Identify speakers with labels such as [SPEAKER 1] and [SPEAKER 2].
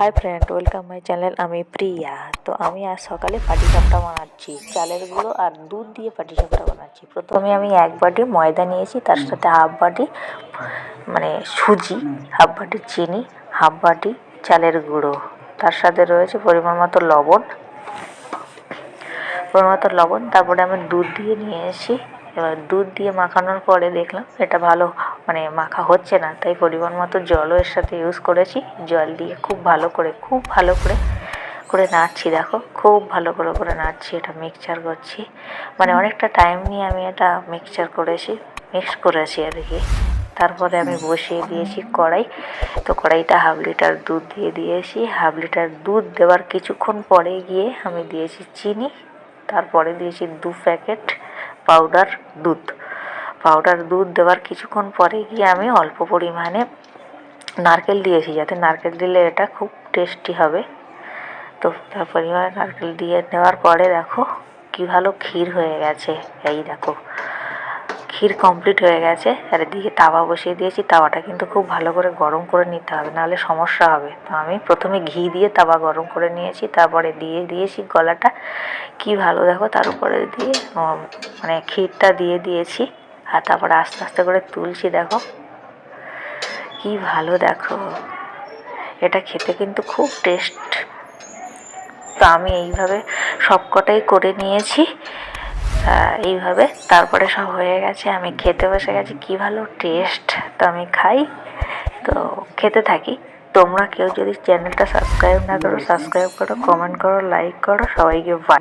[SPEAKER 1] Hi friend welcome my channel আমি প্রিয়া। তো আমি আজ সকালে পাটিসাপটা বানাচ্ছি। চালের গুঁড়ো আর দুধ দিয়ে পাটিসাপটা বানাচ্ছি। প্রথমে আমি এক বাটি ময়দা নিয়েছি তার সাথে হাফ বাটি মানে সুজি হাফ বাটি চিনি হাফ বাটি চালের গুঁড়ো। তার সাথে রয়েছে পরিমাণ মতো লবণ। পরিমাণ মতো লবণ তারপরে আমি দুধ দিয়ে নিয়ে এসেছি এবার দুধ দিয়ে মাখানোর পরে দেখলাম এটা ভালো মানে মাখা হচ্ছে না, তাই পরিমাণ মতো জলও এর সাথে ইউজ করেছি। জল দিয়ে খুব ভালো করে, খুব ভালো করে করে নাড়ছি, দেখো, খুব ভালো করে করে নাড়ছি এটা মিক্সচার করছি। মানে অনেকটা টাইম নিয়ে আমি এটা মিক্সচার করেছি মিক্স করেছি আর কি। তারপরে আমি বসিয়ে দিয়েছি কড়াই। তো কড়াইটা হাফ লিটার দুধ দিয়ে দিয়েছি। হাফ লিটার দুধ দেওয়ার কিছুক্ষণ পরে গিয়ে আমি দিয়েছি চিনি। তারপরে দিয়েছি দু প্যাকেট পাউডার দুধ। পাউডার দুধ দেওয়ার কিছুক্ষণ পরে গিয়ে আমি অল্প পরিমাণে নারকেল দিয়েছি, যাতে নারকেল দিলে এটা খুব টেস্টি হবে। তো তার পরিমাণে নারকেল দিয়ে নেওয়ার পরে দেখো কী ভালো ক্ষীর হয়ে গেছে। এই দেখো, ক্ষীর কমপ্লিট হয়ে গেছে। আর এদিকে তাওয়া বসিয়ে দিয়েছি। তাওয়াটা কিন্তু খুব ভালো করে গরম করে নিতে হবে, নাহলে সমস্যা হবে। তো আমি প্রথমে ঘি দিয়ে তাওয়া গরম করে নিয়েছি, তারপরে দিয়ে দিয়েছি গলাটা। কি ভালো দেখো, তার উপরে দিয়ে মানে ক্ষীরটা দিয়ে দিয়েছি। আর তারপর আস্তে আস্তে করে তুলছি দেখো। কি ভালো দেখো। এটা খেতে কিন্তু খুব টেস্ট তো আমি এইভাবে সবকটাই করে নিয়েছি। এইভাবে তারপরে সব হয়ে গেছে। আমি খেতে বসে গেছি কি ভালো টেস্ট তো আমি খাই। তো খেতে থাকি। তোমরা কেউ যদি চ্যানেলটা সাবস্ক্রাইব না করো সাবস্ক্রাইব করো কমেন্ট করো লাইক করো সবাইকে বাই